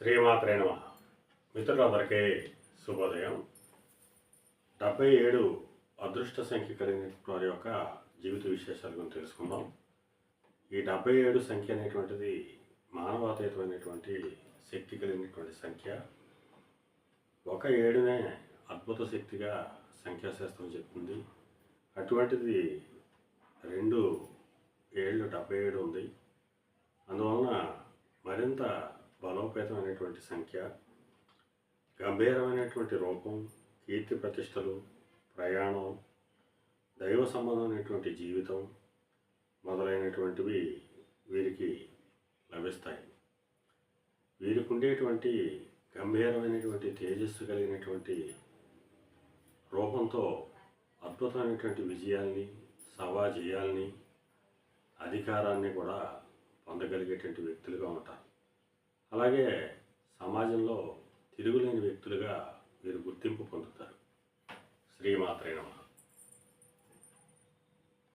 శ్రీమాత్రే నమ. మిత్రులందరికీ శుభోదయం. డెబ్బై ఏడు అదృష్ట సంఖ్య కలిగిన వారి యొక్క జీవిత విశేషాల గురించి తెలుసుకుందాం. ఈ డెబ్బై ఏడు సంఖ్య అనేటువంటిది మానవాతీతమైనటువంటి శక్తి కలిగినటువంటి సంఖ్య. ఒక ఏడునే అద్భుత శక్తిగా సంఖ్యాశాస్త్రం చెప్తుంది అటువంటిది రెండు ఏళ్ళు డెబ్బై ఏడు ఉంది. అందువలన మరింత బలోపేతమైనటువంటి సంఖ్య గంభీరమైనటువంటి రూపం కీర్తి ప్రతిష్టలు ప్రయాణం దైవ సంబంధమైనటువంటి జీవితం మొదలైనటువంటివి వీరికి లభిస్తాయి. వీరికి ఉండేటువంటి గంభీరమైనటువంటి తేజస్సు కలిగినటువంటి రూపంతో అద్భుతమైనటువంటి విజయాల్ని సవాజయాల్ని అధికారాన్ని కూడా పొందగలిగేటువంటి వ్యక్తులుగా ఉంటారు. అలాగే సమాజంలో తిరుగులేని వ్యక్తులుగా వీరు గుర్తింపు పొందుతారు. శ్రీమాత్రైన నమః.